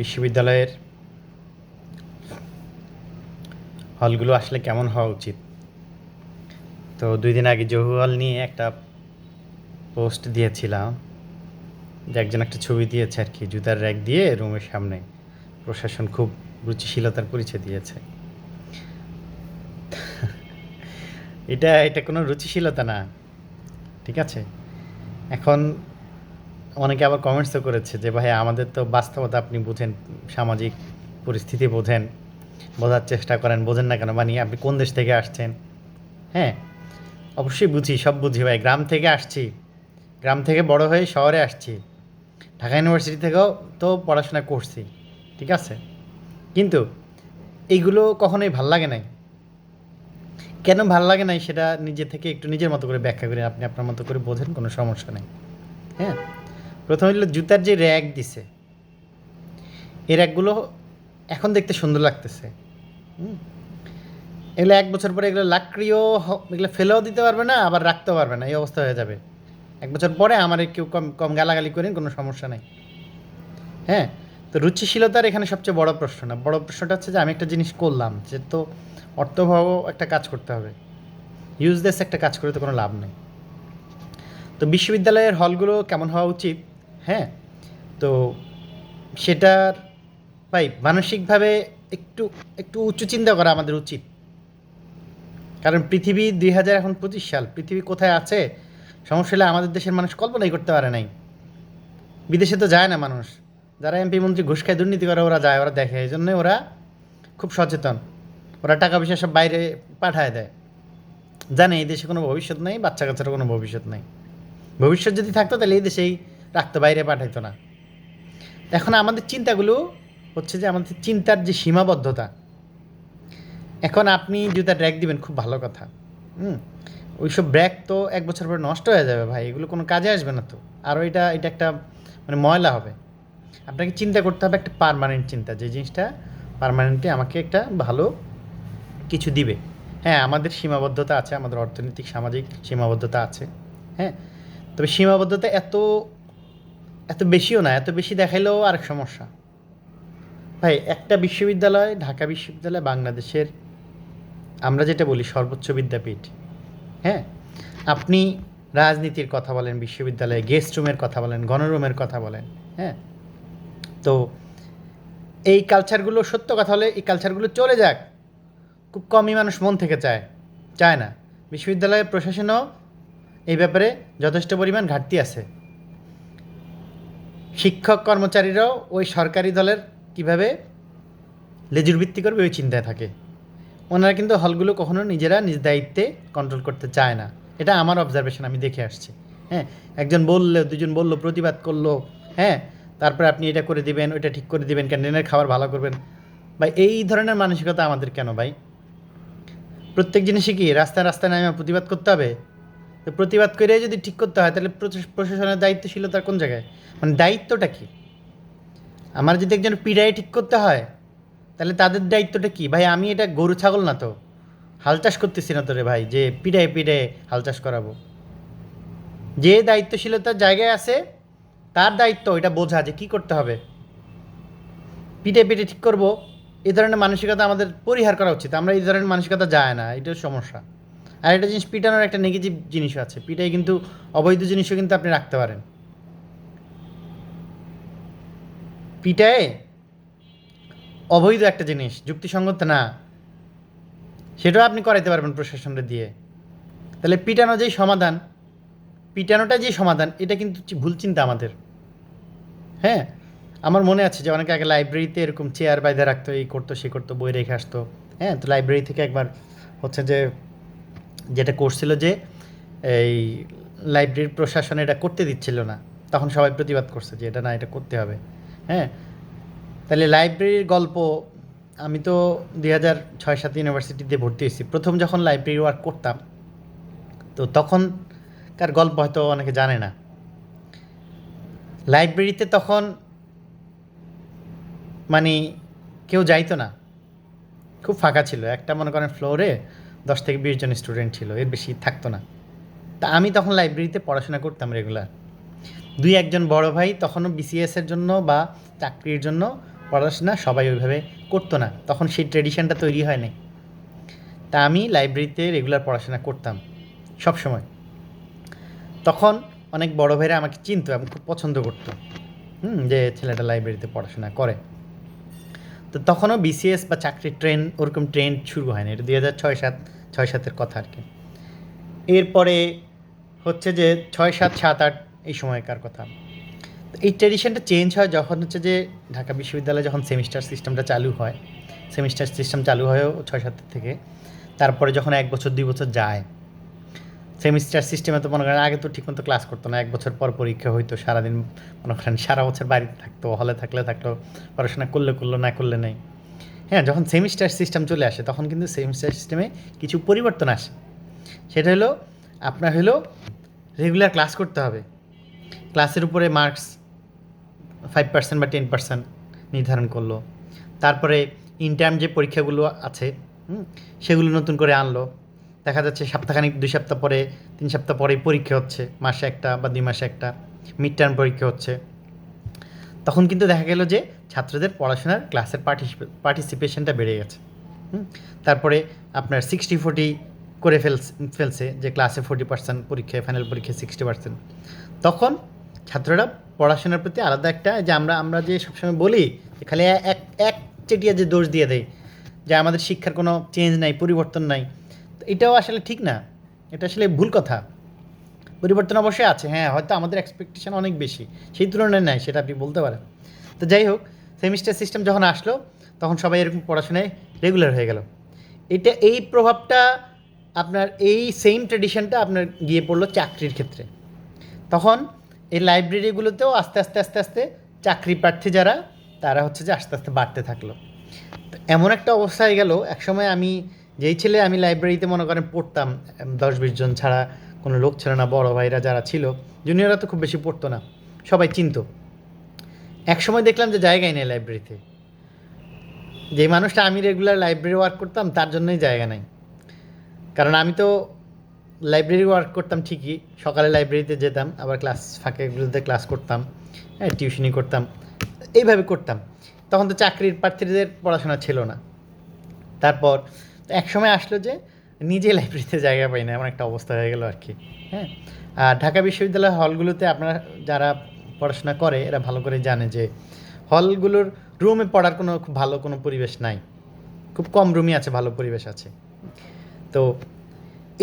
বিশ্ববিদ্যালয়ের হলগুলো আসলে কেমন হওয়া উচিত? তো দুই দিন আগে জহু হল নিয়ে একটা পোস্ট দিয়েছিলাম যে একজন একটা ছবি দিয়েছে আর কি, জুতার র্যাক দিয়ে রুমের সামনে। প্রশাসন খুব রুচিশীলতার পরিচয় দিয়েছে। এটা এটা কোনো রুচিশীলতা না, ঠিক আছে? এখন অনেকে আবার কমেন্টসও করেছে যে, ভাই, আমাদের তো বাস্তবতা আপনি বুঝেন, সামাজিক পরিস্থিতি বোঝেন, বোঝার চেষ্টা করেন, বোঝেন না কেন? মানে আপনি কোন দেশ থেকে আসছেন? হ্যাঁ অবশ্যই বুঝি, সব বুঝি ভাই। গ্রাম থেকে আসছি। গ্রাম থেকে বড় হয়ে শহরে আসছি। ঢাকা ইউনিভার্সিটি থেকেও তো পড়াশোনা করছি, ঠিক আছে? কিন্তু এইগুলো কখনোই ভালো লাগে নাই। কেন ভালো লাগে নাই সেটা নিজে থেকে একটু নিজের মতো করে ব্যাখ্যা করে আপনি আপনার মতো করে বোঝেন, কোনো সমস্যা নেই। হ্যাঁ? প্রথমে হলো জুতার যে র্যাক দিছে, এই র্যাকগুলো এখন দেখতে সুন্দর লাগতেছে। এগুলো এক বছর পরে এগুলো লাকড়িও এগুলো ফেলেও দিতে পারবে না, আবার রাখতেও পারবে না, এই অবস্থা হয়ে যাবে। এক বছর পরে আমার কেউ কম কম গালাগালি করেন, কোনো সমস্যা নেই। হ্যাঁ? তো রুচিশীলতার এখানে সবচেয়ে বড় প্রশ্ন না, বড় প্রশ্নটা হচ্ছে যে আমি একটা জিনিস করলাম, যে তো অর্থভাব একটা কাজ করতে হবে। ইউজলেস একটা কাজ করে তো কোনো লাভ নেই। তো বিশ্ববিদ্যালয়ের হলগুলো কেমন হওয়া উচিত? হ্যাঁ? তো সেটার, ভাই, মানসিকভাবে একটু একটু উচ্চ চিন্তা করা আমাদের উচিত। কারণ পৃথিবী দুই হাজার এখন পঁচিশ সাল। পৃথিবী কোথায় আছে? সমস্যা হলে আমাদের দেশের মানুষ কল্পনাই করতে পারে নাই। বিদেশে তো যায় না মানুষ। যারা এমপি মন্ত্রী ঘুষ খায়, দুর্নীতি করে, ওরা যায়, ওরা দেখে। এই জন্যই ওরা খুব সচেতন। ওরা টাকা পয়সা সব বাইরে পাঠায় দেয়। জানে, এই দেশে কোনো ভবিষ্যৎ নেই, বাচ্চা কাচ্চারও কোনো ভবিষ্যৎ নেই। ভবিষ্যৎ যদি থাকতো, তাহলে এই দেশেই রাখতো, বাইরে পাঠাইতো না। এখন আমাদের চিন্তাগুলো হচ্ছে যে আমাদের চিন্তার যে সীমাবদ্ধতা, এখন আপনি জুতার র্যাক দিবেন, খুব ভালো কথা। হুম? ওইসব ব্র্যাক তো এক বছর পরে নষ্ট হয়ে যাবে ভাই, এগুলো কোনো কাজে আসবে না তো। আরও এটা এটা একটা মানে ময়লা হবে। আপনাকে চিন্তা করতে হবে একটা পারমানেন্ট চিন্তা, যে জিনিসটা পারমানেন্টলি আমাকে একটা ভালো কিছু দিবে। হ্যাঁ আমাদের সীমাবদ্ধতা আছে, আমাদের অর্থনৈতিক, সামাজিক সীমাবদ্ধতা আছে। হ্যাঁ? তবে সীমাবদ্ধতা এত এত বেশিও না, এত বেশি দেখাইলেও আরেক সমস্যা। ভাই, একটা বিশ্ববিদ্যালয়, ঢাকা বিশ্ববিদ্যালয়, বাংলাদেশের, আমরা যেটা বলি সর্বোচ্চ বিদ্যাপীঠ হ্যাঁ? আপনি রাজনীতির কথা বলেন, বিশ্ববিদ্যালয়ে গেস্ট রুমের কথা বলেন, গণরুমের কথা বলেন হ্যাঁ? তো এই কালচারগুলো সত্য কথা হলে এই কালচারগুলো চলে যাক। খুব কমই মানুষ মন থেকে চায় চায় না। বিশ্ববিদ্যালয়ের প্রশাসনও এই ব্যাপারে যথেষ্ট পরিমাণ ঘাটতি আছে। শিক্ষক কর্মচারীরাও ওই সরকারি দলের কীভাবে লেজুর ভিত্তি করবে ওই চিন্তায় থাকে। ওনারা কিন্তু হলগুলো কখনো নিজেরা নিজ দায়িত্বে কন্ট্রোল করতে চায় না। এটা আমার অবজারভেশন আমি দেখে আসছি। হ্যাঁ একজন বলল দুজন বলল, প্রতিবাদ করল হ্যাঁ তারপরে আপনি এটা করে দিবেন, ওইটা ঠিক করে দিবেন ক্যান্টিনের খাবার ভালো করবেন? বা এই ধরনের মানসিকতা আমাদের কেন ভাই? প্রত্যেক জিনিসই কি রাস্তায় রাস্তায় নামে প্রতিবাদ করতে হবে? প্রতিবাদ করে যদি ঠিক করতে হয়, তাহলে প্রশাস- প্রশাসনের দায়িত্বশীলতার কোন জায়গায়? মানে দায়িত্বটা কি? আমার যদি একজন পীড়ায় ঠিক করতে হয়, তাহলে তাদের দায়িত্বটা কি? ভাই, আমি এটা গরু ছাগল না তো। হাল চাষ করতেছি না তো রে ভাই, যে পিড়ায় পিড়ে হাল চাষ করাবো। যে দায়িত্বশীলতার জায়গায় আছে, তার দায়িত্ব এটা বোঝা যে কী করতে হবে। পিঠে পিঠে ঠিক করব এই ধরনের মানসিকতা আমাদের পরিহার করা উচিত। আমরা এই ধরনের মানসিকতা যায় না, এটাও সমস্যা। আর একটা জিনিস, পিটানোর একটা নেগেটিভ জিনিসও আছে। পিটাই কিন্তু অবৈধ জিনিসও কিন্তু আপনি রাখতে পারেন। পিটায় অবৈধ একটা জিনিস, যুক্তিসঙ্গত না, সেটাও আপনি করাইতে পারবেন প্রশাসনের দিয়ে। তাহলে পিটানো যেই সমাধান, পিটানোটা যেই সমাধান, এটা কিন্তু ভুল চিন্তা আমাদের। হ্যাঁ? আমার মনে আছে যে অনেকে আগে লাইব্রেরিতে এরকম চেয়ার বাইধে রাখতো, এই করতো, সে করতো, বই রেখে আসতো। হ্যাঁ? তো লাইব্রেরি থেকে একবার হচ্ছে যে যেটা করছিল যে এই লাইব্রেরির প্রশাসন এটা করতে দিচ্ছিল না। তখন সবাই প্রতিবাদ করছে যে এটা না, এটা করতে হবে। হ্যাঁ? তাহলে লাইব্রেরির গল্প আমি তো দুই হাজার ছয়, সাত ইউনিভার্সিটিতে ভর্তি হয়েছি। প্রথম যখন লাইব্রেরি ওয়ার্ক করতাম, তো তখন তখনকার গল্প হয়তো অনেকে জানে না। লাইব্রেরিতে তখন মানে কেউ যাইতো না। খুব ফাঁকা ছিল। একটা মনে করেন ফ্লোরে দশ থেকে বিশ জন স্টুডেন্ট ছিল, এর বেশি থাকতো না। তা আমি তখন লাইব্রেরিতে পড়াশোনা করতাম রেগুলার দুই একজন বড় ভাই তখনও বিসিএসের জন্য বা চাকরির জন্য পড়াশোনা সবাই ওইভাবে করতো না। তখন সেই ট্রেডিশনটা তৈরি হয় নাই। তা আমি লাইব্রেরিতে রেগুলার পড়াশোনা করতাম সব সময় তখন অনেক বড় ভাইরা আমাকে চিনতো এবং খুব পছন্দ করতো, হুম, যে ছেলেটা লাইব্রেরিতে পড়াশোনা করে। তো তখনও বিসিএস বা চাকরির ট্রেন ওরকম ট্রেন্ড শুরু হয়নি। এটা দুই হাজার ছয় সাত ছয় সাতের কথা আর কি। এরপরে হচ্ছে যে ছয় সাত সাত আট এই সময়কার কথা। এই ট্রেডিশনটা চেঞ্জ হয় যখন হচ্ছে যে ঢাকা বিশ্ববিদ্যালয়ে যখন সেমিস্টার সিস্টেমটা চালু হয় সেমিস্টার সিস্টেম চালু হয়ও ছয় সাতের থেকে, তারপরে যখন এক বছর, দুই বছর যায় সেমিস্টার সিস্টেমে তো মনে করেন আগে তো ঠিকমতো ক্লাস করতো না, এক বছর পর পরীক্ষা হইতো, সারাদিন মনে করেন সারা বছর বাড়িতে থাকতো হলে থাকলে থাকল পড়াশোনা করলে করল, না করলে নেই। হ্যাঁ যখন সেমিস্টার সিস্টেম চলে আসে, তখন কিন্তু সেমিস্টার সিস্টেমে কিছু পরিবর্তন আসে। সেটা হলো, আপনার হলো রেগুলার ক্লাস করতে হবে। ক্লাসের উপরে মার্কস ফাইভ পার্সেন্ট বা টেন পার্সেন্ট নির্ধারণ করল। তারপরে ইন্টার্ম যে পরীক্ষাগুলো আছে সেগুলো নতুন করে আনলো। দেখা যাচ্ছে সপ্তাহখানিক, দুই সপ্তাহ পরে, তিন সপ্তাহ পরেই পরীক্ষা হচ্ছে, মাসে একটা বা দুই মাসে একটা মিড টার্ম পরীক্ষা হচ্ছে। তখন কিন্তু দেখা গেল যে ছাত্রদের পড়াশোনার ক্লাসের পার্টিসিপেশনটা বেড়ে গেছে। তারপরে আপনার সিক্সটি ফোর্টি করে ফেলছে ফেলছে যে ক্লাসে ফোর্টি পার্সেন্ট পরীক্ষায় ফাইনাল পরীক্ষায় সিক্সটি পার্সেন্ট তখন ছাত্ররা পড়াশোনার প্রতি আলাদা একটা যে আমরা আমরা যে সবসময় বলি খালি এক এক চেটিয়া যে দোষ দিয়ে দেয়, যে আমাদের শিক্ষার কোনো চেঞ্জ নাই, পরিবর্তন নাই এটাও আসলে ঠিক না। এটা আসলে ভুল কথা। পরিবর্তন অবশ্যই আছে। হ্যাঁ হয়তো আমাদের এক্সপেকটেশন অনেক বেশি। সেই তুলনায় নেয় সেটা আপনি বলতে পারেন। তো যাই হোক সেমিস্টার সিস্টেম যখন আসলো, তখন সবাই এরকম পড়াশোনায় রেগুলার হয়ে গেল। এটা, এই প্রভাবটা আপনার, এই সেম ট্রেডিশনটা আপনার গিয়ে পড়ল চাকরির ক্ষেত্রে। তখন এই লাইব্রেরিগুলোতেও আস্তে আস্তে আস্তে আস্তে চাকরি প্রার্থী যারা, তারা হচ্ছে যে আস্তে আস্তে বাড়তে থাকল। তো এমন একটা অবস্থা হয়ে গেল, একসময় আমি, যেই ছেলে আমি লাইব্রেরিতে মনে করেন পড়তাম, দশ, বিশ জন ছাড়া কোনো লোক ছিল না, বড় ভাইরা যারা ছিল জুনিয়ররা তো খুব বেশি পড়তো না, সবাই চিনত। এক সময় দেখলাম যে জায়গাই নেই লাইব্রেরিতে যে মানুষটা আমি রেগুলার লাইব্রেরি ওয়ার্ক করতাম, তার জন্যই জায়গা নাই। কারণ আমি তো লাইব্রেরি ওয়ার্ক করতাম ঠিকই, সকালে লাইব্রেরিতে যেতাম, আবার ক্লাস ফাঁকেগুলোতে ক্লাস করতাম হ্যাঁ টিউশনি করতাম, এইভাবে করতাম। তখন তো চাকরির প্রার্থীদের পড়াশোনা ছিল না। তারপর এক সময় আসলো যে নিজে লাইব্রেরিতে জায়গা পাই না, এমন একটা অবস্থা হয়ে গেল আর কি হ্যাঁ? আর ঢাকা বিশ্ববিদ্যালয় হলগুলোতে আপনারা যারা পড়াশোনা করে, এরা ভালো করে জানে যে হলগুলোর রুমে পড়ার কোনো খুব ভালো কোনো পরিবেশ নাই। খুব কম রুমই আছে, ভালো পরিবেশ আছে। তো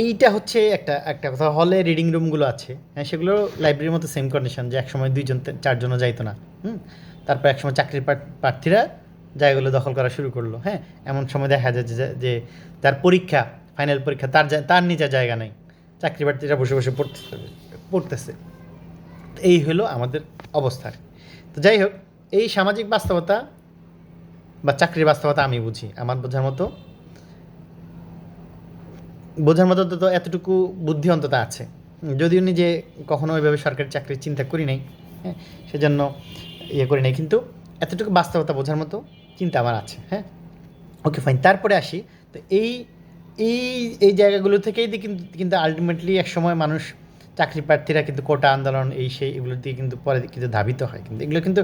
এইটা হচ্ছে একটা একটা কথা হলে রিডিং রুমগুলো আছে হ্যাঁ সেগুলো লাইব্রেরির মতো সেম কন্ডিশন যে একসময় দুইজন চারজনও যাইতো না, হুম? তারপর একসময় চাকরির প্রার্থীরা জায়গাগুলো দখল করা শুরু করল হ্যাঁ? এমন সময় দেখা যায় যে যে, তার পরীক্ষা ফাইনাল পরীক্ষা, তার তার নিজের জায়গা নেই। চাকরি প্রার্থীরা বসে বসে পড়তে পড়তেছে। এই হলো আমাদের অবস্থা তো যাই হোক, এই সামাজিক বাস্তবতা বা চাকরির বাস্তবতা আমি বুঝি, আমার বোঝার মতো। বোঝার মতো তো এতটুকু বুদ্ধি অন্তত আছে। যদিও নিজে কখনো ওইভাবে সরকারি চাকরির চিন্তা করি নাই হ্যাঁ সেজন্য ইয়ে করি নাই, কিন্তু এতটুকু বাস্তবতা বোঝার মতো চিন্তা আমার আছে হ্যাঁ। ওকে ফাইন তারপরে আসি। তো এই এই এই জায়গাগুলো থেকেই কিন্তু কিন্তু আলটিমেটলি এক সময় মানুষ চাকরি প্রার্থীরা কিন্তু কোটা আন্দোলন, এই সেই এগুলো দিয়ে কিন্তু পরে কিন্তু ধাবিত হয়। কিন্তু এগুলো কিন্তু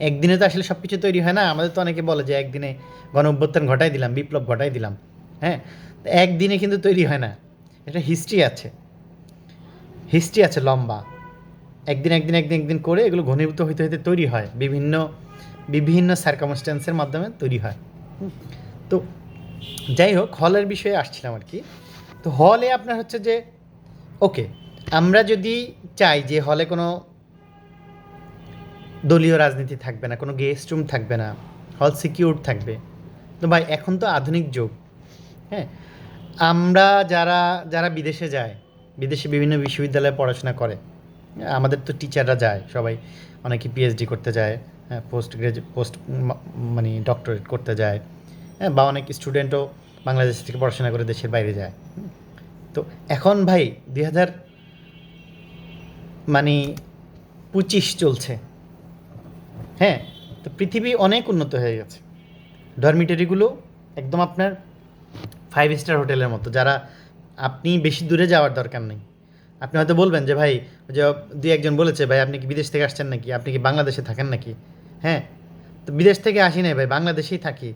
একদিনে তো আসলে সব কিছু তৈরি হয় না। আমাদের তো অনেকে বলে যে একদিনে গণ অভ্যুত্থান ঘটাই দিলাম, বিপ্লব ঘটাই দিলাম। হ্যাঁ? একদিনে কিন্তু তৈরি হয় না। এটা হিস্ট্রি আছে। হিস্ট্রি আছে লম্বা। একদিন একদিন একদিন একদিন করে এগুলো ঘনীভূত হইতে হইতে তৈরি হয়। বিভিন্ন বিভিন্ন সার্কামস্টেন্সের মাধ্যমে তৈরি হয়। তো যাই হোক হলের বিষয়ে আসছিলাম আর কি। তো হলে আপনার হচ্ছে যে, ওকে, আমরা যদি চাই যে হলে কোনো দলীয় রাজনীতি থাকবে না, কোনো গেস্ট রুম থাকবে না, হল সিকিউর থাকবে, তো ভাই, এখন তো আধুনিক যুগ হ্যাঁ? আমরা যারা যারা বিদেশে যায়, বিদেশে বিভিন্ন বিশ্ববিদ্যালয়ে পড়াশোনা করে, আমাদের তো টিচাররা যায়, সবাই অনেকে পিএইচডি করতে যায় পোস্ট গ্রাজুয়েট পোস্ট মানে ডক্টরেট করতে যায় হ্যাঁ বা অনেক স্টুডেন্টও বাংলাদেশ থেকে পড়াশোনা করে দেশের বাইরে যায়। তো এখন ভাই দুই হাজার মানে পঁচিশ চলছে। হ্যাঁ তো পৃথিবী অনেক উন্নত হয়ে গেছে। ডরমিটারিগুলো একদম আপনার ফাইভ স্টার হোটেলের মতো, যারা আপনি বেশি দূরে যাওয়ার দরকার নেই। আপনি হয়তো বলবেন যে, ভাই যে দুই একজন বলেছে, ভাই, আপনি কি বিদেশ থেকে আসছেন নাকি? আপনি কি বাংলাদেশে থাকেন নাকি? হ্যাঁ তো বিদেশ থেকে আসি নাই, ভাই, বাংলাদেশেই থাকি।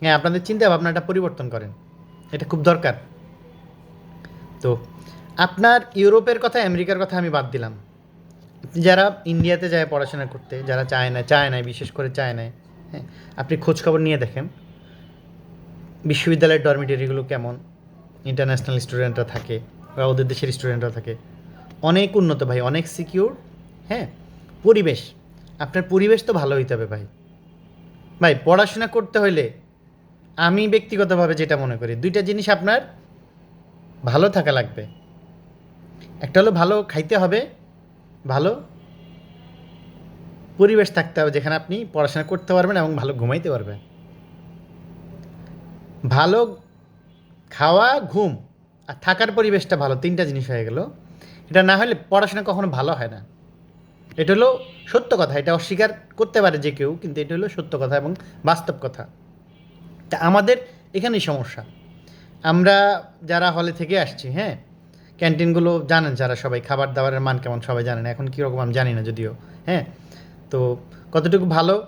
হ্যাঁ আপনাদের চিন্তা ভাবনাটা পরিবর্তন করেন। এটা খুব দরকার। তো আপনার ইউরোপের কথা, আমেরিকার কথা আমি বাদ দিলাম। যারা ইন্ডিয়াতে যায় পড়াশোনা করতে, যারা চায় না চায় না বিশেষ করে চায় না হ্যাঁ আপনি খোঁজখবর নিয়ে দেখেন। বিশ্ববিদ্যালয়ের ডরমিটারিগুলো কেমন? ইন্টারন্যাশনাল স্টুডেন্টরা থাকে বা ওদের দেশের স্টুডেন্টরা থাকে। অনেক উন্নত ভাই, অনেক সিকিউর হ্যাঁ পরিবেশ। আপনার পরিবেশ তো ভালো হইতে হবে ভাই। ভাই, পড়াশোনা করতে হলে আমি ব্যক্তিগতভাবে যেটা মনে করি, দুইটা জিনিস আপনার ভালো থাকা লাগবে। একটা হলো ভালো খাইতে হবে, ভালো পরিবেশ থাকতে হবে যেখানে আপনি পড়াশোনা করতে পারবেন এবং ভালো ঘুমাইতে পারবেন। ভালো খাওয়া, ঘুম আর থাকার পরিবেশটা ভালো, তিনটা জিনিস হয়ে গেল। এটা না হলে পড়াশোনা কখনো ভালো হয় না। এটা হলো সত্য কথা, এটা অস্বীকার করতে পারে যে কেউ, কিন্তু এটা হলো সত্য কথা এবং বাস্তব কথা। তা আমাদের এখানেই সমস্যা। আমরা যারা হলে থেকে আসছি হ্যাঁ? ক্যান্টিনগুলো জানেন যারা সবাই খাবার দাবারের মান কেমন সবাই জানেন। এখন কীরকম আমি জানি না যদিও হ্যাঁ? তো কতটুকু ভালো?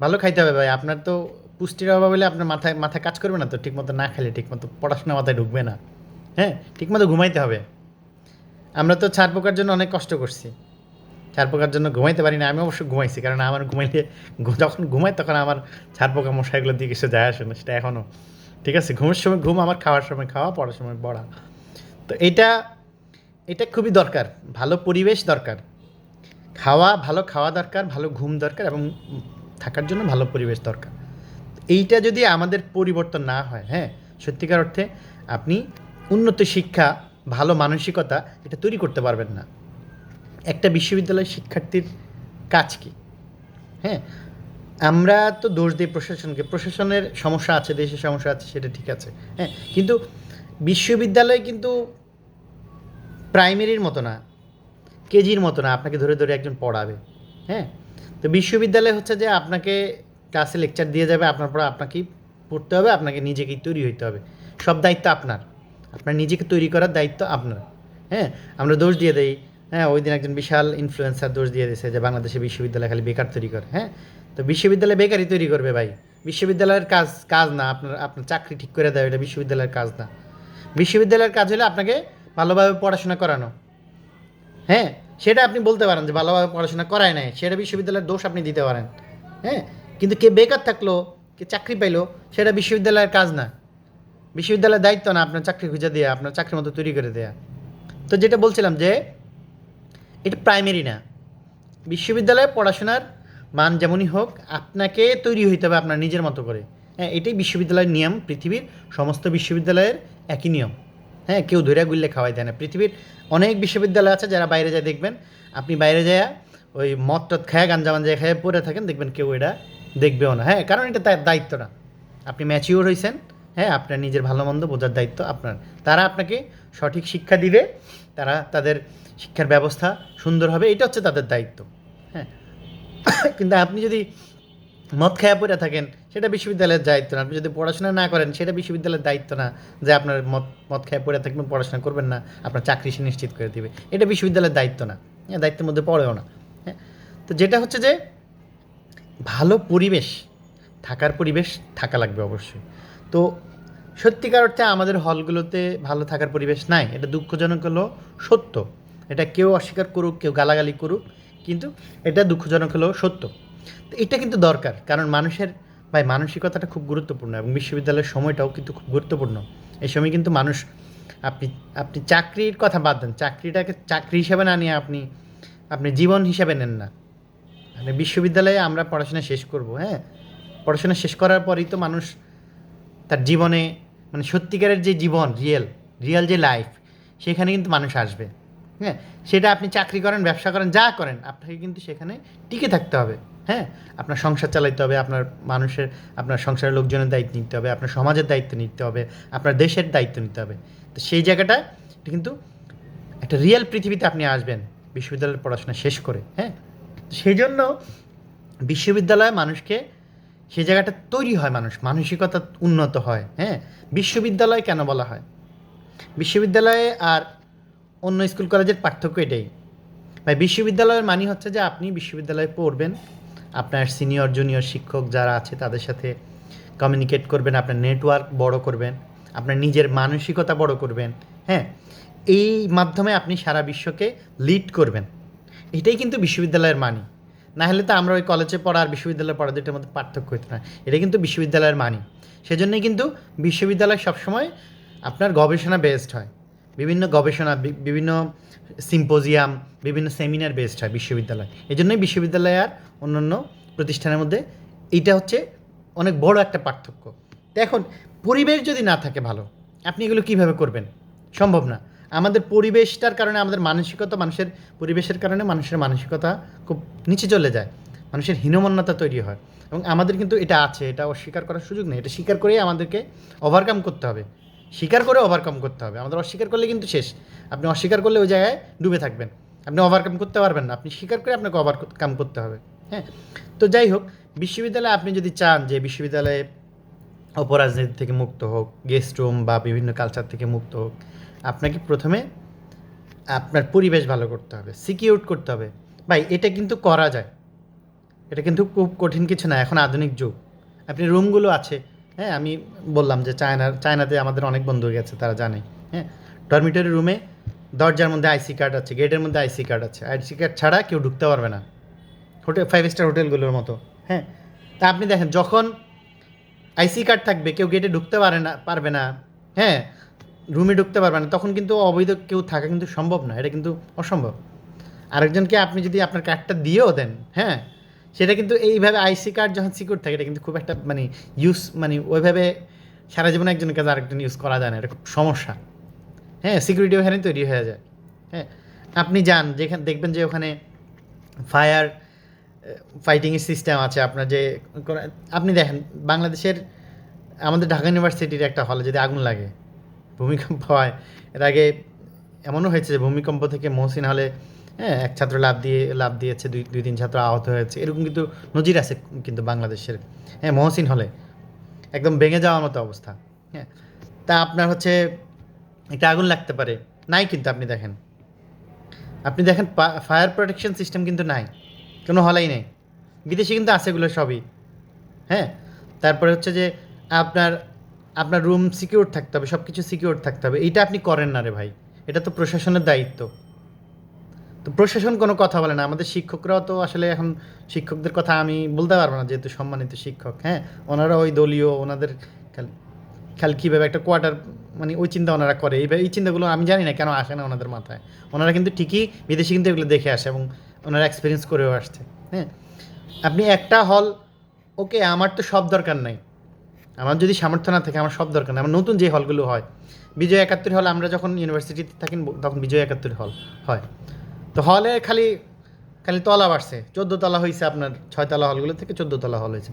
ভালো খাইতে হবে ভাই। আপনার তো পুষ্টির অভাব হলে আপনার মাথায় মাথায় কাজ করবে না তো, ঠিকমতো না খেলে ঠিকমতো পড়াশোনা মাথায় ঢুকবে না। হ্যাঁ? ঠিকমতো ঘুমাইতে হবে। আমরা তো ছাড় পোকার জন্য অনেক কষ্ট করছি। ছাড় পোকার জন্য ঘুমাইতে পারি না, আমি অবশ্য ঘুমাইছি, কারণ আমার ঘুমাইলে যখন ঘুমাই তখন আমার ছাড় পোকা মশাইগুলোর দিকে কিছু যায় আসে না, সেটা এখনও ঠিক আছে, ঘুমের সময় ঘুম, আমার খাওয়ার সময় খাওয়া, পড়ার সময় পড়া। তো এটা এটা খুবই দরকার, ভালো পরিবেশ দরকার। খাওয়া, ভালো খাওয়া দরকার, ভালো ঘুম দরকার এবং থাকার জন্য ভালো পরিবেশ দরকার। এইটা যদি আমাদের পরিবর্তন না হয় হ্যাঁ সত্যিকার অর্থে আপনি উন্নত শিক্ষা, ভালো মানসিকতা এটা তৈরি করতে পারবেন না। একটা বিশ্ববিদ্যালয়ের শিক্ষার্থীর কাজ কি? হ্যাঁ? আমরা তো দোষ দিই প্রশাসনকে। প্রশাসনের সমস্যা আছে, দেশের সমস্যা আছে, সেটা ঠিক আছে। হ্যাঁ? কিন্তু বিশ্ববিদ্যালয় কিন্তু প্রাইমারির মতো না, কেজির মতো না, আপনাকে ধরে ধরে একজন পড়াবে। হ্যাঁ? তো বিশ্ববিদ্যালয় হচ্ছে যে আপনাকে ক্লাসে লেকচার দিয়ে যাবে, আপনার পর আপনাকেই পড়তে হবে, আপনাকে নিজেকেই তৈরি হইতে হবে। সব দায়িত্ব আপনার। আপনার নিজেকে তৈরি করার দায়িত্ব আপনার। হ্যাঁ? আমরা দোষ দিয়ে দেই হ্যাঁ ওই দিন একজন বিশাল ইনফ্লুয়েন্সার দোষ দিয়ে দিয়েছে যে বাংলাদেশে বিশ্ববিদ্যালয় খালি বেকার তৈরি করে হ্যাঁ? তো বিশ্ববিদ্যালয় বেকারই তৈরি করবে ভাই। বিশ্ববিদ্যালয়ের কাজ কাজ না, আপনার আপনার চাকরি ঠিক করে দেয়, এটা বিশ্ববিদ্যালয়ের কাজ না। বিশ্ববিদ্যালয়ের কাজ হলে আপনাকে ভালোভাবে পড়াশোনা করানো। হ্যাঁ সেটা আপনি বলতে পারেন যে ভালোভাবে পড়াশোনা করায় নাই, সেটা বিশ্ববিদ্যালয়ের দোষ আপনি দিতে পারেন। হ্যাঁ কিন্তু কে বেকার থাকল, কে চাকরি পাইলো, সেটা বিশ্ববিদ্যালয়ের কাজ না। বিশ্ববিদ্যালয়ের দায়িত্ব না আপনার চাকরি খুঁজে দেওয়া আপনার চাকরির মতো তৈরি করে দেয়া। তো যেটা বলছিলাম যে এটা প্রাইমারি না। বিশ্ববিদ্যালয়ে পড়াশোনার মান যেমনই হোক, আপনাকে তৈরি হইতে হবে আপনার নিজের মতো করে। হ্যাঁ এটাই বিশ্ববিদ্যালয়ের নিয়ম। পৃথিবীর সমস্ত বিশ্ববিদ্যালয়ের একই নিয়ম। হ্যাঁ কেউ ধৈর্য গুললে খাওয়াই দেয় না। পৃথিবীর অনেক বিশ্ববিদ্যালয় আছে যারা বাইরে যায় দেখবেন। আপনি বাইরে যায় ওই মদ টদ খায়, গাঞ্জা মাঞ্জা খায়, পড়ে থাকেন, দেখবেন কেউ এটা দেখবেও না। হ্যাঁ কারণ এটা তার দায়িত্ব না। আপনি ম্যাচিওর হয়েছেন হ্যাঁ আপনার নিজের ভালো মন্দ বোঝার দায়িত্ব আপনার। তারা আপনাকে সঠিক শিক্ষা দিবে, তারা তাদের শিক্ষার ব্যবস্থা সুন্দর হবে, এটা হচ্ছে তাদের দায়িত্ব। হ্যাঁ। কিন্তু আপনি যদি মদ খায়া পড়ে থাকেন, সেটা বিশ্ববিদ্যালয়ের দায়িত্ব না। আপনি যদি পড়াশোনা না করেন, সেটা বিশ্ববিদ্যালয়ের দায়িত্ব না যে আপনার মদ মদ খায় পড়ে থাকবেন, পড়াশোনা করবেন না, আপনার চাকরি সে নিশ্চিত করে দেবে। এটা বিশ্ববিদ্যালয়ের দায়িত্ব না। হ্যাঁ দায়িত্বের মধ্যে পড়েও না। হ্যাঁ তো যেটা হচ্ছে যে ভালো পরিবেশ, থাকার পরিবেশ থাকা লাগবে অবশ্যই। তো সত্যিকার অর্থে আমাদের হলগুলোতে ভালো থাকার পরিবেশ নাই, এটা দুঃখজনক হলো সত্য। এটা কেউ অস্বীকার করুক, কেউ গালাগালি করুক, কিন্তু এটা দুঃখজনক হলেও সত্য। তো এটা কিন্তু দরকার, কারণ মানুষের, ভাই, মানসিকতাটা খুব গুরুত্বপূর্ণ এবং বিশ্ববিদ্যালয়ের সময়টাও কিন্তু খুব গুরুত্বপূর্ণ। এই সময় কিন্তু মানুষ, আপনি আপনি চাকরির কথা বাদ দেন, চাকরিটাকে, চাকরি হিসাবে না নিয়ে আপনি আপনি জীবন হিসাবে নেন না। মানে বিশ্ববিদ্যালয়ে আমরা পড়াশোনা শেষ করব হ্যাঁ? পড়াশোনা শেষ করার পরেই তো মানুষ তার জীবনে মানে সত্যিকারের যে জীবন, রিয়েল রিয়েল যে লাইফ, সেখানে কিন্তু মানুষ আসবে। হ্যাঁ সেটা আপনি চাকরি করেন, ব্যবসা করেন, যা করেন, আপনাকে কিন্তু সেখানে টিকে থাকতে হবে। হ্যাঁ আপনার সংসার চালাইতে হবে, আপনার মানুষের, আপনার সংসারের লোকজনের দায়িত্ব নিতে হবে, আপনার সমাজের দায়িত্ব নিতে হবে, আপনার দেশের দায়িত্ব নিতে হবে। তো সেই জায়গাটা কিন্তু একটা রিয়েল পৃথিবীতে আপনি আসবেন, বিশ্ববিদ্যালয়ের পড়াশোনা শেষ করে হ্যাঁ? সেই জন্য বিশ্ববিদ্যালয়ে মানুষকে, সেই জায়গাটা তৈরি হয় মানুষ, মানসিকতা উন্নত হয় হ্যাঁ? বিশ্ববিদ্যালয় কেন বলা হয়? বিশ্ববিদ্যালয়ে আর অন্য স্কুল কলেজের পার্থক্য এটাই। ভাই, বিশ্ববিদ্যালয়ের মানি হচ্ছে যে আপনি বিশ্ববিদ্যালয়ে পড়বেন, আপনার সিনিয়র, জুনিয়র শিক্ষক যারা আছে তাদের সাথে কমিউনিকেট করবেন, আপনার নেটওয়ার্ক বড় করবেন, আপনার নিজের মানসিকতা বড় করবেন হ্যাঁ? এই মাধ্যমে আপনি সারা বিশ্বকে লিড করবেন। এটাই কিন্তু বিশ্ববিদ্যালয়ের মানি। না হলে তো আমরা ওই কলেজে পড়া আর বিশ্ববিদ্যালয়ে পড়া দুটোর মধ্যে পার্থক্য হতো না। এটা কিন্তু বিশ্ববিদ্যালয়ের মানি। সেজন্যই কিন্তু বিশ্ববিদ্যালয় সবসময় আপনার গবেষণা বেসড হয়। বিভিন্ন গবেষণা বিভিন্ন সিম্পোজিয়াম, বিভিন্ন সেমিনার বেসড হয় বিশ্ববিদ্যালয়। এই জন্যই বিশ্ববিদ্যালয় আর অন্যান্য প্রতিষ্ঠানের মধ্যে এইটা হচ্ছে অনেক বড় একটা পার্থক্য। তো এখন পরিবেশ যদি না থাকে ভালো, আপনি এগুলো কীভাবে করবেন? সম্ভব না। আমাদের পরিবেশটার কারণে, আমাদের মানসিকতা, মানুষের পরিবেশের কারণে মানুষের মানসিকতা খুব নিচে চলে যায়। মানুষের হীনমন্যতা তৈরি হয়। এবং আমাদের কিন্তু এটা আছে, এটা অস্বীকার করার সুযোগ নেই। এটা স্বীকার করেই আমাদেরকে ওভারকাম করতে হবে। স্বীকার করে ওভারকাম করতে হবে। আমাদের অস্বীকার করলে কিন্তু শেষ। আপনি অস্বীকার করলে ওই জায়গায় ডুবে থাকবেন। আপনি ওভারকাম করতে পারবেন না। আপনি স্বীকার করে আপনাকে ওভারকাম করতে হবে। হ্যাঁ? তো যাই হোক, বিশ্ববিদ্যালয়ে আপনি যদি চান যে বিশ্ববিদ্যালয়ে অপরাজনীতি থেকে মুক্ত হোক গেস্ট রুম বা বিভিন্ন কালচার থেকে মুক্ত হোক, আপনাকে প্রথমে আপনার পরিবেশ ভালো করতে হবে সিকিউর করতে হবে। ভাই, এটা কিন্তু করা যায়। এটা কিন্তু খুব কঠিন কিছু না। এখন আধুনিক যুগ। আপনি রুমগুলো আছে হ্যাঁ আমি বললাম যে চায়নার চায়নাতে আমাদের অনেক বন্ধু গেছে, তারা জানে। হ্যাঁ ডরমিটরি রুমে দরজার মধ্যে আইসি কার্ড আছে গেটের মধ্যে আইসি কার্ড আছে। আইসি কার্ড ছাড়া কেউ ঢুকতে পারবে না। হোটেল ফাইভ স্টার হোটেলগুলোর মতো। হ্যাঁ তা আপনি দেখেন, যখন আইসি কার্ড থাকবে, কেউ গেটে ঢুকতে পারে না, পারবে না। হ্যাঁ রুমে ঢুকতে পারবে না। তখন কিন্তু অবৈধ কেউ থাকা কিন্তু সম্ভব না, এটা কিন্তু অসম্ভব। আরেকজনকে আপনি যদি আপনার কার্ডটা দিয়েও দেন হ্যাঁ সেটা কিন্তু এইভাবে আইসি কার্ড যখন সিকিউর থাকে, এটা কিন্তু খুব একটা মানে ইউজ মানে ওইভাবে সারা জীবনে একজনের কাছে আরেকজন ইউজ করা যায় না, এটা খুব সমস্যা। হ্যাঁ সিকিউরিটি ওখানে তৈরি হয়ে যায়। হ্যাঁ আপনি যান, যেখানে, দেখবেন যে ওখানে ফায়ার ফাইটিংয়ের সিস্টেম আছে, আপনার যে আপনি দেখেন, বাংলাদেশের, আমাদের ঢাকা ইউনিভার্সিটির একটা হলে যদি আগুন লাগে, ভূমিকম্প হয়, এর আগে এমনও হয়েছে যে ভূমিকম্প থেকে মহসিন হলে হ্যাঁ এক ছাত্র লাভ দিয়ে লাভ দিয়েছে, দুই দুই, তিন ছাত্র আহত হয়েছে। এরকম কিন্তু নজির আছে কিন্তু বাংলাদেশের হ্যাঁ মহসিন হলে। একদম ভেঙে যাওয়ার মতো অবস্থা হ্যাঁ। তা আপনার হচ্ছে একটা আগুন লাগতে পারে, নাই কিন্তু আপনি দেখেন। আপনি দেখেন ফায়ার প্রোটেকশন সিস্টেম কিন্তু নাই, কোনো হলাই নেই। বিদেশে কিন্তু আছে এগুলো সবই হ্যাঁ। তারপরে হচ্ছে যে আপনার আপনার রুম সিকিউর থাকতে হবে সব কিছু সিকিউর থাকতে হবে। এইটা আপনি করেন না রে ভাই, এটা তো প্রশাসনের দায়িত্ব। তো প্রশাসন কোনো কথা বলে না। আমাদের শিক্ষকরাও তো আসলে এখন শিক্ষকদের কথা আমি বলতে পারব না, যেহেতু সম্মানিত শিক্ষক হ্যাঁ? ওনারা ওই দলীয় ওনাদের খালি খালি কীভাবে একটা কোয়ার্টার মানে ওই চিন্তা ওনারা করে। এইভাবে এই চিন্তাগুলো আমি জানি না কেন আসে না ওনাদের মাথায়। ওনারা কিন্তু ঠিকই বিদেশি কিন্তু এগুলো দেখে আসে এবং ওনারা এক্সপিরিয়েন্স করেও আসছে হ্যাঁ? আপনি একটা হল, ওকে, আমার তো সব দরকার নাই। আমার যদি সামর্থ্য না থাকে, আমার সব দরকার নেই। আমার নতুন যে হলগুলো হয়, বিজয় একাত্তর হল, আমরা যখন ইউনিভার্সিটিতে থাকি, তখন বিজয় একাত্তর হল হয়। তো হলে খালি খালি তলা বাড়ছে। চোদ্দ তলা হয়েছে আপনার ছয়তলা হলগুলো থেকে চোদ্দ তলা হল হয়েছে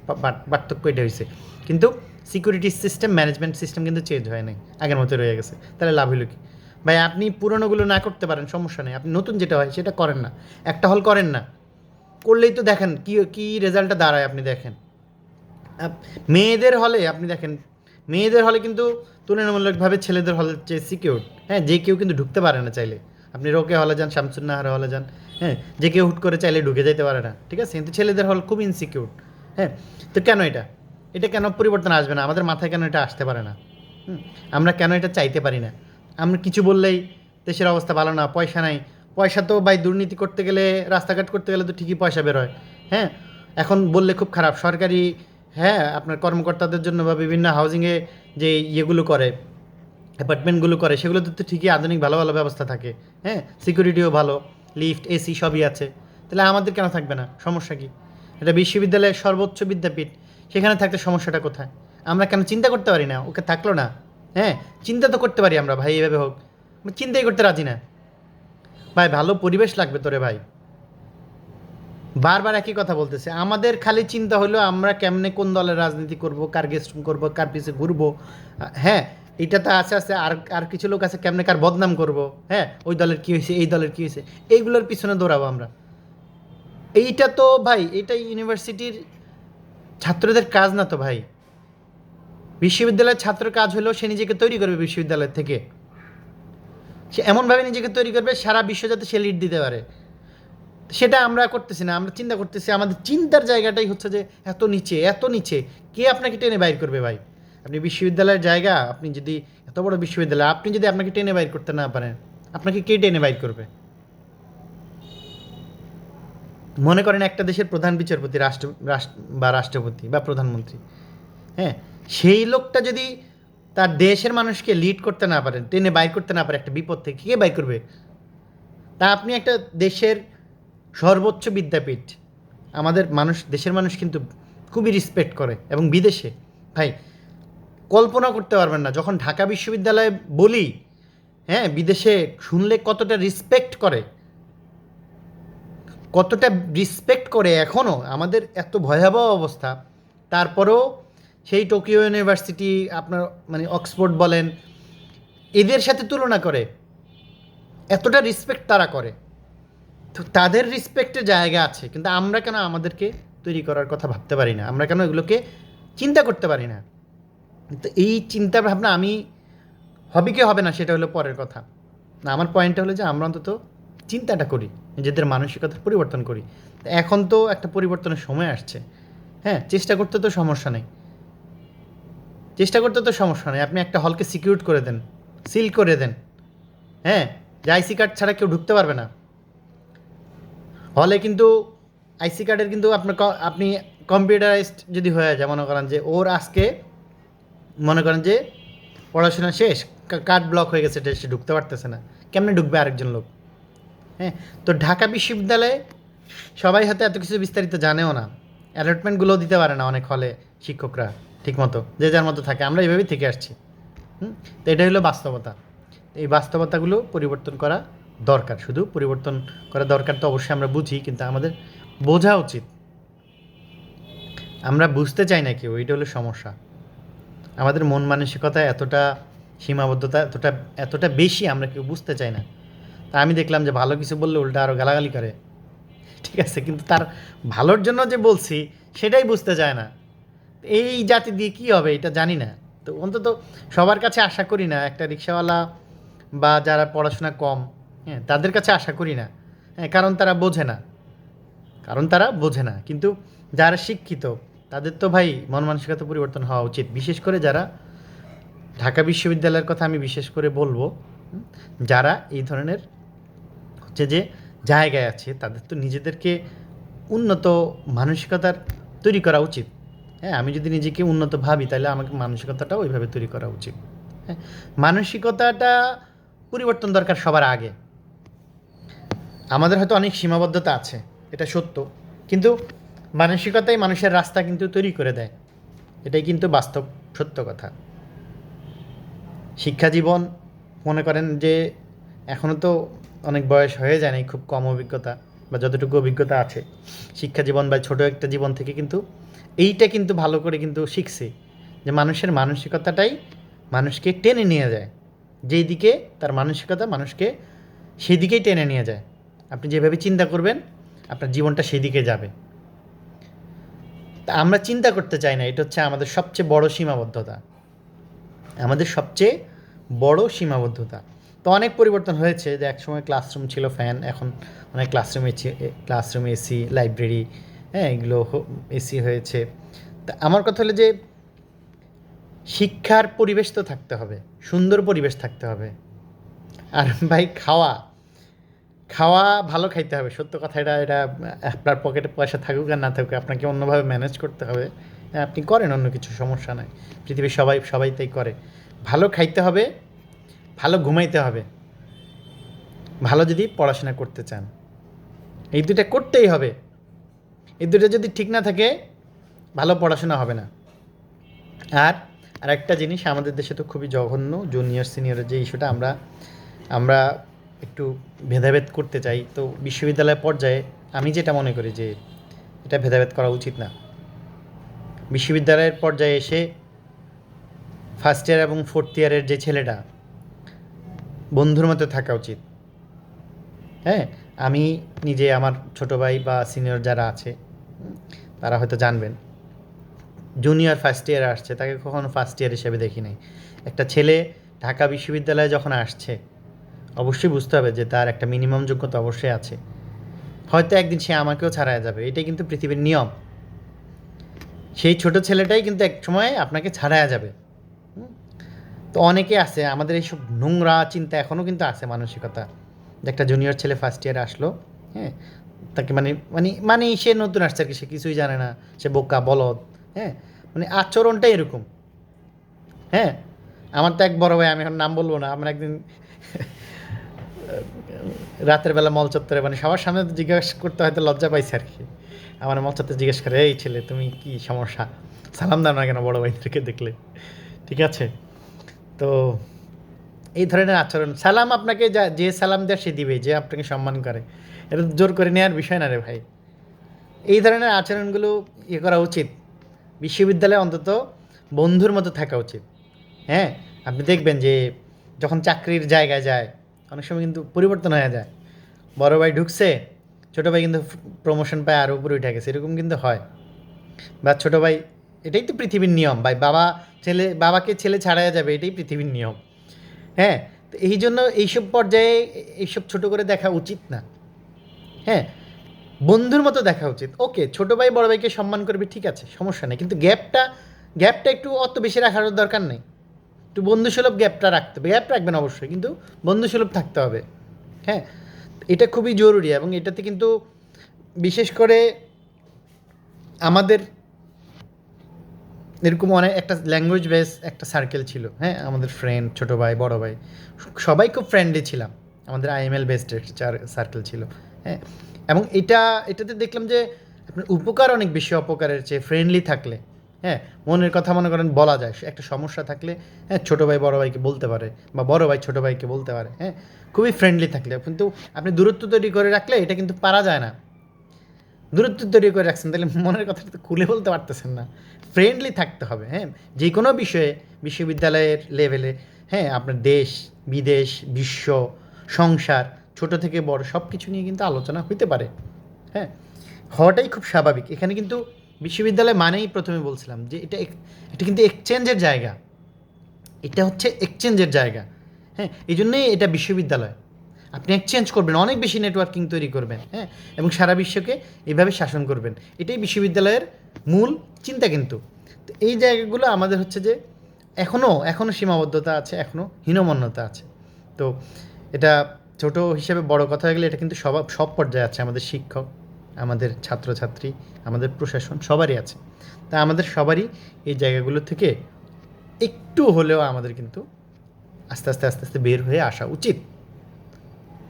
পার্থক্য এটা হয়েছে কিন্তু সিকিউরিটি সিস্টেম ম্যানেজমেন্ট সিস্টেম কিন্তু চেঞ্জ হয় নাই, আগের মতো রয়ে গেছে। তাহলে লাভ হলো কি? ভাই, আপনি পুরনোগুলো না করতে পারেন, সমস্যা নেই। আপনি নতুন যেটা হয় সেটা করেন না। একটা হল করেন না। করলেই তো দেখেন কী কী রেজাল্টটা দাঁড়ায়, আপনি দেখেন। মেয়েদের হলে, আপনি দেখেন, মেয়েদের হলে কিন্তু তুলনামূলকভাবে ছেলেদের হলে চেয়ে সিকিউর হ্যাঁ যে কেউ কিন্তু ঢুকতে পারে না চাইলে। আপনি রোকে হলে যান, শামসুন্নাহার হলে যান হ্যাঁ? যে কেউ হুট করে চাইলে ঢুকে যেতে পারে না, ঠিক আছে? কিন্তু ছেলেদের হল খুব ইনসিকিউর হ্যাঁ? তো কেন এটা? এটা কেন পরিবর্তন আসবে না? আমাদের মাথায় কেন এটা আসতে পারে না? আমরা কেন এটা চাইতে পারি না? আমরা কিছু বললেই দেশের অবস্থা ভালো না, পয়সা নাই। পয়সা তো ভাই দুর্নীতি করতে গেলে, রাস্তাঘাট করতে গেলে তো ঠিকই পয়সা বেরোয় হ্যাঁ এখন বললে খুব খারাপ। সরকারি হ্যাঁ আপনার কর্মকর্তাদের জন্য বা বিভিন্ন হাউজিংয়ে যে ইয়েগুলো করে অ্যাপার্টমেন্টগুলো করে, সেগুলোতে তো ঠিকই আধুনিক ভালো ভালো ব্যবস্থা থাকে। হ্যাঁ সিকিউরিটিও ভালো, লিফট, এসি সবই আছে। তাহলে আমাদের কেন থাকবে না? সমস্যা কি? এটা বিশ্ববিদ্যালয়ের সর্বোচ্চ বিদ্যাপীঠ, সেখানে থাকতে সমস্যাটা কোথায়? আমরা কেন চিন্তা করতে পারি না? ওকে থাকল না। হ্যাঁ চিন্তা তো করতে পারি আমরা, ভাই, এইভাবে হোক। চিন্তাই করতে রাজি না। ভাই, ভালো পরিবেশ লাগবে তোরে, ভাই। বারবার একই কথা বলতেছে। আমাদের খালি চিন্তা হলো আমরা কেমনে কোন দলের রাজনীতি করব, কার গেস্ট করব, কার পিছে ঘুরবো। হ্যাঁ এটা তো আছে আছে, আর আর কিছু লোক আছে, কেমনে কার বদনাম করব? হ্যাঁ ওই দলের কী হয়েছে, এই দলের কী হয়েছে? এইগুলোর পিছনে দৌড়াবো আমরা। এইটা তো ভাই এটা ইউনিভার্সিটির ছাত্রদের কাজ না তো ভাই। বিশ্ববিদ্যালয়ের ছাত্র কাজ হলেও সে নিজেকে তৈরি করবে বিশ্ববিদ্যালয় থেকে। সে এমনভাবে নিজেকে তৈরি করবে, সারা বিশ্ব যাতে সে লিড দিতে পারে। সেটা আমরা করতেছি না, আমরা চিন্তা করতেছি, আমাদের চিন্তার জায়গাটাই হচ্ছে যে এত নিচে এত নিচে। কে আপনাকে টেনে বাইর করবে ভাই? আপনি বিশ্ববিদ্যালয়ের জায়গা, আপনি যদি এত বড় বিশ্ববিদ্যালয়, আপনি যদি আপনাকে টেনে বাইর করতে না পারেন, আপনাকে কে টেনে বাইর করবে? মনে করেন একটা দেশের প্রধান বিচারপতি, রাষ্ট্র রাষ্ট্র বা রাষ্ট্রপতি বা প্রধানমন্ত্রী হ্যাঁ? সেই লোকটা যদি তার দেশের মানুষকে লিড করতে না পারেন, টেনে বাইর করতে না পারে, একটা বিপদ থেকে কে বাইর করবে? তা আপনি একটা দেশের সর্বোচ্চ বিদ্যাপীঠ, আমাদের মানুষ, দেশের মানুষ কিন্তু খুবই রেসপেক্ট করে, এবং বিদেশে। ভাই কল্পনা করতে পারবেন না। যখন ঢাকা বিশ্ববিদ্যালয়ে বলি হ্যাঁ বিদেশে শুনলে কতটা রেসপেক্ট করে, কতটা রেসপেক্ট করে এখনও আমাদের এত ভয়াবহ অবস্থা। তারপরেও সেই টোকিও ইউনিভার্সিটি আপনার মানে অক্সফোর্ড বলেন, এদের সাথে তুলনা করে, এতটা রেসপেক্ট তারা করে। তো তাদের রেসপেক্টের জায়গা আছে, কিন্তু আমরা কেন আমাদেরকে তৈরি করার কথা ভাবতে পারি না? আমরা কেন এগুলোকে চিন্তা করতে পারি না? তো এই চিন্তা ভাবনা আমি হবে কি হবে না সেটা হলো পরের কথা। না, আমার পয়েন্টটা হলো যে আমরা অন্তত চিন্তাটা করি, নিজেদের মানসিকতার পরিবর্তন করি। এখন তো একটা পরিবর্তনের সময় আসছে। হ্যাঁ চেষ্টা করতে তো সমস্যা নেই। চেষ্টা করতে তো সমস্যা নেই। আপনি একটা হলকে সিকিউর করে দেন সিল করে দেন। হ্যাঁ যে আইসি কার্ড ছাড়া কেউ ঢুকতে পারবে না। হলে কিন্তু আইসি কার্ডের কিন্তু আপনার আপনি কম্পিউটারাইজড যদি হয়ে যায়, মনে করেন যে ওর আজকে মনে করেন যে পড়াশোনা শেষ কার্ড ব্লক হয়ে গেছে এটা সে ঢুকতে পারতেছে না। কেমনে ঢুকবে আরেকজন লোক? হ্যাঁ তো ঢাকা বিশ্ববিদ্যালয়ে সবাই হয়তো এত কিছু বিস্তারিত জানেও না। অ্যালটমেন্টগুলোও দিতে পারে না অনেক হলে শিক্ষকরা, ঠিকমতো, যে যার মতো থাকে। আমরা এইভাবেই থেকে আসছি। হুম? তো এটা হলো বাস্তবতা। এই বাস্তবতাগুলো পরিবর্তন করা দরকার। শুধু পরিবর্তন করা দরকার তো অবশ্যই আমরা বুঝি, কিন্তু আমাদের বোঝা উচিত। আমরা বুঝতে চাই না কেউ এইটা হলো সমস্যা। আমাদের মন মানসিকতা এতটা সীমাবদ্ধতা এতটা এতটা বেশি আমরা কেউ বুঝতে চাই না। তা আমি দেখলাম যে ভালো কিছু বললে উল্টা আরও গালাগালি করে। ঠিক আছে, কিন্তু তার ভালোর জন্য যে বলছি, সেটাই বুঝতে চায় না। এই জাতি দিয়ে কী হবে এটা জানি না। তো অন্তত সবার কাছে আশা করি না, একটা রিক্সাওয়ালা বা যারা পড়াশোনা কম হ্যাঁ তাদের কাছে আশা করি না। হ্যাঁ কারণ তারা বোঝে না। কারণ তারা বোঝে না। কিন্তু যারা শিক্ষিত তাদের তো ভাই মন মানসিকতা পরিবর্তন হওয়া উচিত। বিশেষ করে যারা ঢাকা বিশ্ববিদ্যালয়ের কথা আমি বিশেষ করে বলব যারা এই ধরনের হচ্ছে যে জায়গায় আছে, তাদের তো নিজেদেরকে উন্নত মানসিকতার তৈরি করা উচিত। হ্যাঁ আমি যদি নিজেকে উন্নত ভাবি, তাহলে আমাকে মানসিকতাটাও ওইভাবে তৈরি করা উচিত। হ্যাঁ মানসিকতাটা পরিবর্তন দরকার সবার আগে। আমাদের হয়তো অনেক সীমাবদ্ধতা আছে, এটা সত্য। কিন্তু মানসিকতাই মানুষের রাস্তা কিন্তু তৈরি করে দেয়। এটাই কিন্তু বাস্তব, সত্য কথা। শিক্ষা জীবন মনে করেন যে এখনও তো অনেক বয়স হয়ে যায় খুব কম অভিজ্ঞতা বা যতটুকু অভিজ্ঞতা আছে। শিক্ষা জীবন বা ছোট একটা জীবন থেকে কিন্তু এইটা কিন্তু ভালো করে কিন্তু শিখছি যে মানুষের মানসিকতাটাই মানুষকে টেনে নিয়ে যায়। যেই দিকে তার মানসিকতা মানুষকে সেদিকেই টেনে নিয়ে যায়। আপনি যেভাবে চিন্তা করবেন, আপনার জীবনটা সেদিকে যাবে। তা আমরা চিন্তা করতে চাই না, এটা হচ্ছে আমাদের সবচেয়ে বড় সীমাবদ্ধতা। আমাদের সবচেয়ে বড় সীমাবদ্ধতা। তো অনেক পরিবর্তন হয়েছে যে একসময় ক্লাসরুম ছিল ফ্যান এখন অনেক ক্লাসরুম ক্লাসরুম এসি লাইব্রেরি হ্যাঁ এগুলো এসি হয়েছে। তা আমার কথা হলো যে শিক্ষার পরিবেশ তো থাকতে হবে, সুন্দর পরিবেশ থাকতে হবে। আর ভাই, খাওয়া খাওয়া ভালো খাইতে হবে। সত্য কথা এটা এটা আপনার পকেটে পয়সা থাকুক আর না থাকুক আপনাকে অন্যভাবে ম্যানেজ করতে হবে। হ্যাঁ, আপনি করেন অন্য কিছু সমস্যা নাই। পৃথিবীর সবাই সবাই তাই করে। ভালো খাইতে হবে ভালো ঘুমাইতে হবে। ভালো যদি পড়াশোনা করতে চান। এই দুটা করতেই হবে। এই দুটো যদি ঠিক না থাকে ভালো পড়াশোনা হবে না। আর আরেকটা জিনিস আমাদের দেশে তো খুবই জঘন্য জুনিয়র সিনিয়রের যে ইস্যুটা আমরা আমরা একটু ভেদাভেদ করতে চাই, তো বিশ্ববিদ্যালয় পর্যায়ে আমি যেটা মনে করি যে এটা ভেদাভেদ করা উচিত না। বিশ্ববিদ্যালয়ের পর্যায়ে এসে ফার্স্ট ইয়ার এবং ফোর্থ ইয়ারের যে ছেলেটা, বন্ধুর মতো থাকা উচিত। হ্যাঁ আমি নিজে আমার ছোট ভাই বা সিনিয়র যারা আছে, তারা হয়তো জানবেন। জুনিয়র ফার্স্ট ইয়ারে আসছে, তাকে কখনো ফার্স্ট ইয়ার হিসেবে দেখি নাই। একটা ছেলে ঢাকা বিশ্ববিদ্যালয়ে যখন আসছে অবশ্যই বুঝতে হবে যে তার একটা মিনিমাম যোগ্যতা অবশ্যই আছে। হয়তো একদিন সে আমাকেও ছাড়াই যাবে, এটাই কিন্তু পৃথিবীর নিয়ম। সেই ছোট ছেলেটাই কিন্তু এক সময় আপনাকে ছাড়ায়া যাবে। তো অনেকে আছে, আমাদের এইসব নোংরা চিন্তা এখনও কিন্তু আছে মানসিকতা। যে একটা জুনিয়র ছেলে ফার্স্ট ইয়ারে আসলো হ্যাঁ? তাকে মানে মানে মানে সে নতুন আসছে আর কি, সে কিছুই জানে না। সে বোকা, বলদ হ্যাঁ? মানে আচরণটা এরকম। হ্যাঁ? আমার তো এক বড় ভাই, আমি এখন নাম বলব না, আমরা একদিন রাতের বেলা মল চত্বরে মানে সবার সামনে জিজ্ঞাসা করতে হয়তো লজ্জা পাইছে আর কি। আমার মল চত্বরে জিজ্ঞেস করে, এই ছেলে, তুমি কি সমস্যা? সালাম দাও না কেন বড় ভাইদেরকে দেখলে? ঠিক আছে? তো এই ধরনের আচরণ। সালাম আপনাকে যা, যে সালাম দেয় সে দিবে, যে আপনাকে সম্মান করে। এটা জোর করে নেওয়ার বিষয় না রে ভাই। এই ধরনের আচরণগুলো ইয়ে করা উচিত। বিশ্ববিদ্যালয়ে অন্তত বন্ধুর মতো থাকা উচিত। হ্যাঁ? আপনি দেখবেন যে যখন চাকরির জায়গায় যায় অনেক সময় কিন্তু পরিবর্তন হয়ে যায়। বড় ভাই ঢুকছে, ছোটো ভাই কিন্তু প্রমোশন পায় আরও উপরে উঠে গেছে, এরকম কিন্তু হয়। বা ছোটো ভাই, এটাই তো পৃথিবীর নিয়ম, ভাই বাবা ছেলে, বাবাকে ছেলে ছাড়াই যাবে, এটাই পৃথিবীর নিয়ম। হ্যাঁ তো এই জন্য এইসব পর্যায়ে এইসব ছোট করে দেখা উচিত না। হ্যাঁ বন্ধুর মতো দেখা উচিত। ওকে, ছোট ভাই বড় ভাইকে সম্মান করবে, ঠিক আছে, সমস্যা নেই। কিন্তু গ্যাপটা গ্যাপটা একটু অত বেশি রাখার দরকার নেই। একটু বন্ধুসুলভ গ্যাপটা রাখতে হবে। গ্যাপ রাখবেন অবশ্যই, কিন্তু বন্ধুসুলভ থাকতে হবে। হ্যাঁ? এটা খুবই জরুরি এবং এটাতে কিন্তু বিশেষ করে আমাদের এরকম অনেক একটা ল্যাঙ্গুয়েজ বেস একটা সার্কেল ছিল হ্যাঁ? আমাদের ফ্রেন্ড ছোটো ভাই, বড়ো ভাই, সবাই খুব ফ্রেন্ডলি ছিলাম। আমাদের আইএমএল বেসড সার্কেল ছিল হ্যাঁ? এবং এটা, এটাতে দেখলাম যে আপনার উপকার অনেক বেশি, অপকারের চেয়ে ফ্রেন্ডলি থাকলে। হ্যাঁ মনের কথা মনে করেন বলা যায়। একটা সমস্যা থাকলে হ্যাঁ ছোটো ভাই বড় ভাইকে বলতে পারে বা বড় ভাই ছোটো ভাইকে বলতে পারে হ্যাঁ খুবই ফ্রেন্ডলি থাকলে। কিন্তু আপনি দূরত্ব তৈরি করে রাখলে এটা কিন্তু পারা যায় না। দূরত্ব তৈরি করে রাখছেন, তাহলে মনের কথাটা তো খুলে বলতে পারতেছেন না। ফ্রেন্ডলি থাকতে হবে হ্যাঁ যে কোনো বিষয়ে, বিশ্ববিদ্যালয়ের লেভেলে হ্যাঁ আপনার দেশ, বিদেশ, বিশ্ব, সংসার, ছোট থেকে বড় সব কিছু নিয়ে কিন্তু আলোচনা হইতে পারে হ্যাঁ। হওয়াটাই খুব স্বাভাবিক। এখানে কিন্তু বিশ্ববিদ্যালয় মানেই প্রথমে বলছিলাম যে এটা এটা কিন্তু এক্সচেঞ্জের জায়গা। এটা হচ্ছে এক্সচেঞ্জের জায়গা। হ্যাঁ এই জন্যই এটা বিশ্ববিদ্যালয়। আপনি এক্সচেঞ্জ করবেন, অনেক বেশি নেটওয়ার্কিং তৈরি করবেন হ্যাঁ এবং সারা বিশ্বকে এইভাবে শাসন করবেন। এটাই বিশ্ববিদ্যালয়ের মূল চিন্তা কিন্তু। তো এই জায়গাগুলো আমাদের হচ্ছে যে এখনও এখনও সীমাবদ্ধতা আছে এখনও হীনমন্যতা আছে। তো এটা ছোট হিসেবে বড় কথা হয়ে গেলে এটা কিন্তু সব সব পর্যায়ে আছে আমাদের শিক্ষক। আমাদের ছাত্রছাত্রী, আমাদের প্রশাসন সবারই আছে। তা আমাদের সবারই এই জায়গাগুলো থেকে একটু হলেও আমাদের কিন্তু আস্তে আস্তে আস্তে আস্তে বের হয়ে আসা উচিত।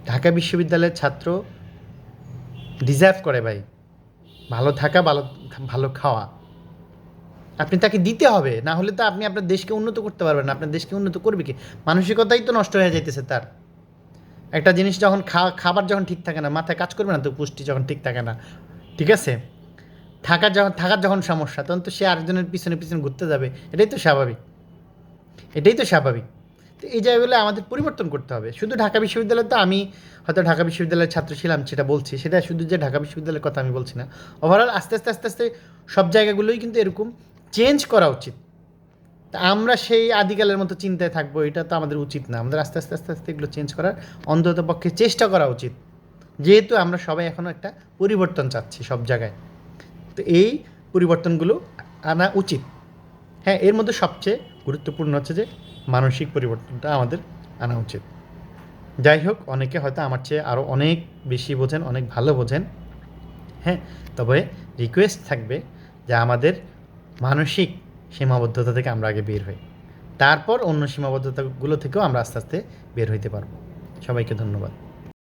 ঢাকা বিশ্ববিদ্যালয়ের ছাত্র ডিজার্ভ করে ভাই। ভালো থাকা, ভালো ভালো খাওয়া। আপনি তাকে দিতে হবে, না হলে তো আপনি আপনার দেশকে উন্নত করতে পারবেন না। আপনার দেশকে উন্নত করবে কি? মানসিকতাই তো নষ্ট হয়ে যাইতেছে তার। একটা জিনিস যখন খাবার যখন ঠিক থাকে না, মাথায় কাজ করবে না, তো পুষ্টি যখন ঠিক থাকে না। ঠিক আছে? থাকার যখন থাকার যখন সমস্যা, তখন তো সে আরেকজনের পিছনে পিছনে ঘুরতে যাবে। এটাই তো স্বাভাবিক। এটাই তো স্বাভাবিক। তো এই জায়গাগুলো আমাদের পরিবর্তন করতে হবে। শুধু ঢাকা বিশ্ববিদ্যালয় তো আমি হয়তো ঢাকা বিশ্ববিদ্যালয়ের ছাত্র ছিলাম, সেটা বলছি। সেটা শুধু যে ঢাকা বিশ্ববিদ্যালয়ের কথা আমি বলছি না। ওভারঅল আস্তে আস্তে আস্তে আস্তে সব জায়গাগুলোই কিন্তু এরকম চেঞ্জ করা উচিত। তা আমরা সেই আদিকালের মতো চিন্তায় থাকব, এটা তো আমাদের উচিত না। আমাদের আস্তে আস্তে আস্তে আস্তে এগুলো চেঞ্জ করার অন্তত পক্ষে চেষ্টা করা উচিত। যেহেতু আমরা সবাই এখনও একটা পরিবর্তন চাচ্ছি সব জায়গায়। তো এই পরিবর্তনগুলো আনা উচিত। হ্যাঁ এর মধ্যে সবচেয়ে গুরুত্বপূর্ণ হচ্ছে যে মানসিক পরিবর্তনটা আমাদের আনা উচিত। যাই হোক, অনেকে হয়তো আমার চেয়ে আরও অনেক বেশি বোঝেন, অনেক ভালো বোঝেন। হ্যাঁ তবে রিকোয়েস্ট থাকবে যে আমাদের মানসিক সীমাবদ্ধতা থেকে আমরা আগে বের হই। তারপর অন্য সীমাবদ্ধতাগুলো থেকেও আমরা আস্তে আস্তে বের হইতে পারব। সবাইকে ধন্যবাদ।